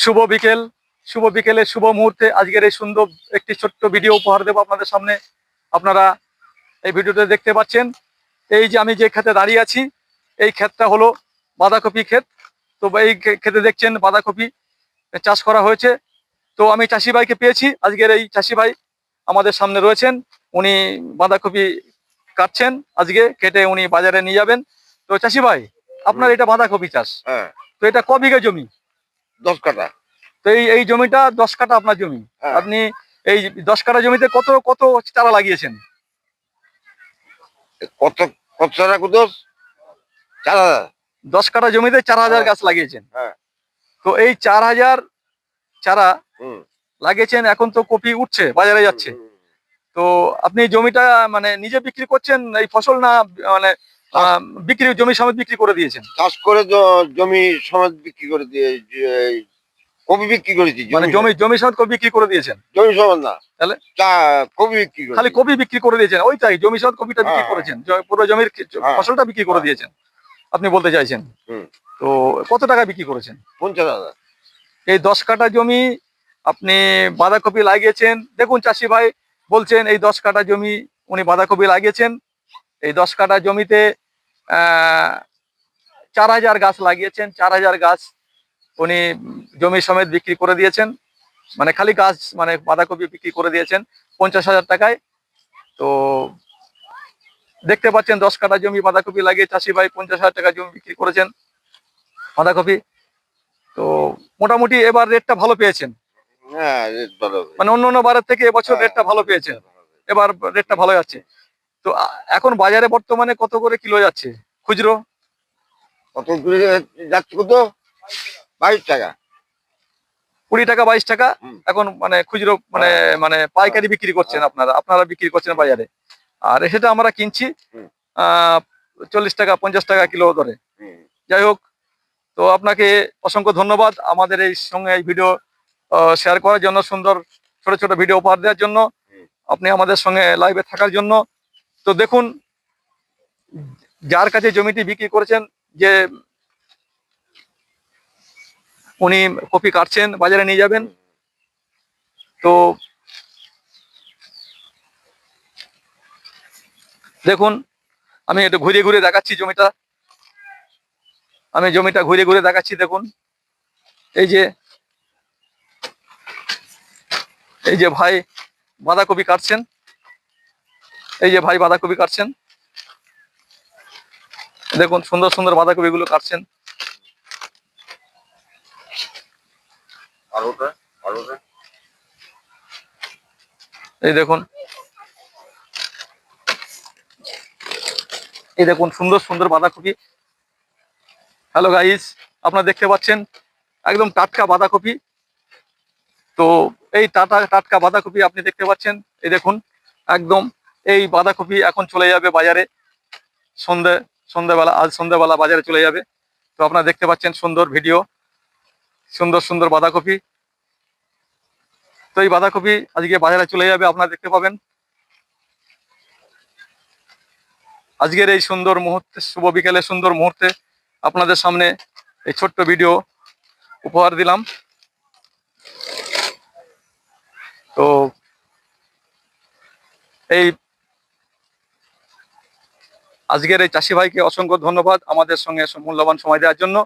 শুভ বিকেল। শুভ বিকেলে শুভ মুহূর্তে আজকের এই সুন্দর একটি ছোট্ট ভিডিও উপহার দেবো আপনাদের সামনে। আপনারা এই ভিডিওতে দেখতে পাচ্ছেন। এই যে আমি যে ক্ষেতে দাঁড়িয়ে আছি এই ক্ষেতটা হলো বাঁধাকপি ক্ষেত। তো এই ক্ষে- ক্ষেতে দেখছেন বাঁধাকপি চাষ করা হয়েছে। তো আমি চাষি ভাইকে পেয়েছি। আজকের এই চাষি ভাই আমাদের সামনে রয়েছেন। উনি বাঁধাকপি কাটছেন আজকে। কেটে উনি বাজারে নিয়ে যাবেন। তো চাষি ভাই আপনার এটা বাঁধাকপি চাষ। হ্যাঁ। তো এটা ক বিঘা জমি? দশ কাটা তো এই এই জমিটা দশ কাঠা আপনার জমি। হ্যাঁ। আপনি এই দশ কাঠা জমিতে কত কত চারা লাগিয়েছেন? কত কত টাকা কত চার হাজার। দশ কাঠা জমিতে চার হাজার হ্যাঁ। গাছ লাগিয়েছেন। হ্যাঁ। তো এই চার হাজার চারা লাগিয়েছেন এখন তো কপি উঠছে বাজারে যাচ্ছে। তো আপনি জমিটা মানে নিজে বিক্রি করছেন এই ফসল না মানে বিক্রি জমি সমেত বিক্রি করে দিয়েছেন? চাষ করে জমি সমেত বিক্রি করে দিয়ে কপি বিক্রি করেছি মানে জমি জমি সমেত কপি বিক্রি করে দিয়েছেন? জমি সমেত না। তাহলে? কপি বিক্রি খালি কপি বিক্রি করে দিয়েছেন ওইটাই জমি সমেত কপিটা বিক্রি হ্যাঁ। করেছেন পুরো জমির হ্যাঁ। ফসলটা বিক্রি করে দিয়েছেন আপনি বলতে চাইছেন? তো কত টাকা বিক্রি করেছেন? পঞ্চাশ হাজার। এই দশ কাঠা জমি আপনি বাঁধাকপি লাগিয়েছেন দেখুন চাষি ভাই বলছেন এই দশ কাঠা জমি উনি বাঁধাকপি লাগিয়েছেন এই দশ কাঠা জমিতে চার হাজার গাছ লাগিয়েছেন। চার হাজার গাছ উনি জমি সমেত বিক্রি করে দিয়েছেন। মানে খালি গাছ মানে বাঁধাকপি বিক্রি করে দিয়েছেন পঞ্চাশ হাজার টাকায়। তো দেখতে পাচ্ছেন দশ কাঠা জমি বাঁধাকপি লাগিয়ে চাষি ভাই পঞ্চাশ হাজার টাকা জমি বিক্রি করেছেন বাঁধাকপি। তো মোটামুটি এবার রেটটা ভালো পেয়েছেন। হ্যাঁ। মানে অন্য অন্য বারের থেকে এবছর হ্যাঁ, রেটটা ভালো পেয়েছেন। এবার রেটটা ভালো যাচ্ছে তো এখন বাজারে বর্তমানে কত করে কিলো যাচ্ছে? খুচরো? কত যাচ্ছে কত? বাইশ টাকা। কুড়ি টাকা বাইশ টাকা? এখন মানে খুচরো মানে মানে পাইকারি বিক্রি করছেন আপনারা। আপনারা বিক্রি করছেন বাজারে। আর সেটা আমরা কিনছি চল্লিশ টাকা পঞ্চাশ টাকা কিলো ধরে। যাই হোক তো আপনাকে অসংখ্য ধন্যবাদ আমাদের এই সঙ্গে এই ভিডিও শেয়ার করার জন্য সুন্দর ছোট ছোট ভিডিও উপহার দেওয়ার জন্য। আপনি আমাদের সঙ্গে লাইভে থাকার জন্য। তো দেখুন, যার কাছে জমিটি বিক্রি করেছেন, যে উনি কপি কাটছেন, বাজারে নিয়ে যাবেন, তো দেখুন, আমি একটু ঘুরে ঘুরে দেখাচ্ছি জমিটা। আমি জমিটা ঘুরে ঘুরে দেখাচ্ছি, দেখুন। এই যে এই যে ভাই বাঁধাকপি কাটছেন। এই যে ভাই বাঁধাকপি কাটছেন। দেখুন সুন্দর সুন্দর বাঁধাকপি গুলো কাটছেন এই দেখুন। এই দেখুন সুন্দর সুন্দর বাঁধাকপি। হ্যালো গাইস আপনারা দেখতে পাচ্ছেন একদম টাটকা বাঁধাকপি। তো এই টাটা টাটকা বাঁধাকপি আপনি দেখতে পাচ্ছেন এই দেখুন একদম এই বাঁধাকপি এখন চলে যাবে বাজারে। সন্ধে সন্ধ্যাবেলা আজ সন্ধ্যাবেলা বাজারে চলে যাবে। তো আপনারা দেখতে পাচ্ছেন সুন্দর ভিডিও, সুন্দর সুন্দর বাঁধাকপি। তো এই বাঁধাকপি আজকে বাজারে চলে যাবে, আপনারা দেখতে পাবেন। আজকের এই সুন্দর মুহূর্তে, শুভ বিকেলে সুন্দর মুহূর্তে আপনাদের সামনে এই ছোট্ট ভিডিও উপহার দিলাম। তো এই আজকের এই চাষি ভাইকে অসংখ্য ধন্যবাদ আমাদের সঙ্গে মূল্যবান সময় দেওয়ার জন্য।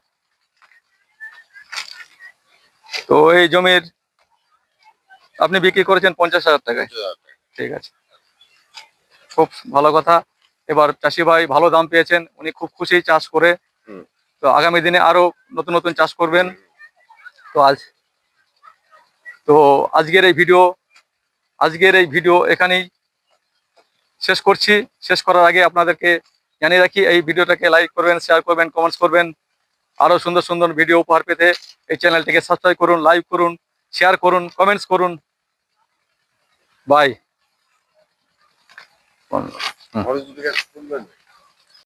তো এই জমির আপনি বিক্রি করেছেন পঞ্চাশ হাজার টাকায়। টাকা। ঠিক আছে। খুব ভালো কথা। এবার চাষি ভাই ভালো দাম পেয়েছেন উনি খুব খুশি চাষ করে। তো আগামী দিনে আরও নতুন নতুন চাষ করবেন। তো আজ তো আজকের এই ভিডিও আজকের এই ভিডিও এখানেই শেষ করছি। শেষ করার আগে আপনাদেরকে জানিয়ে রাখি, এই ভিডিওটাকে লাইক করবেন শেয়ার করবেন কমেন্টস করবেন। আরও সুন্দর সুন্দর ভিডিও উপহার পেতে এই চ্যানেলটিকে সাবস্ক্রাইব করুন লাইক করুন শেয়ার করুন কমেন্টস করুন। বাই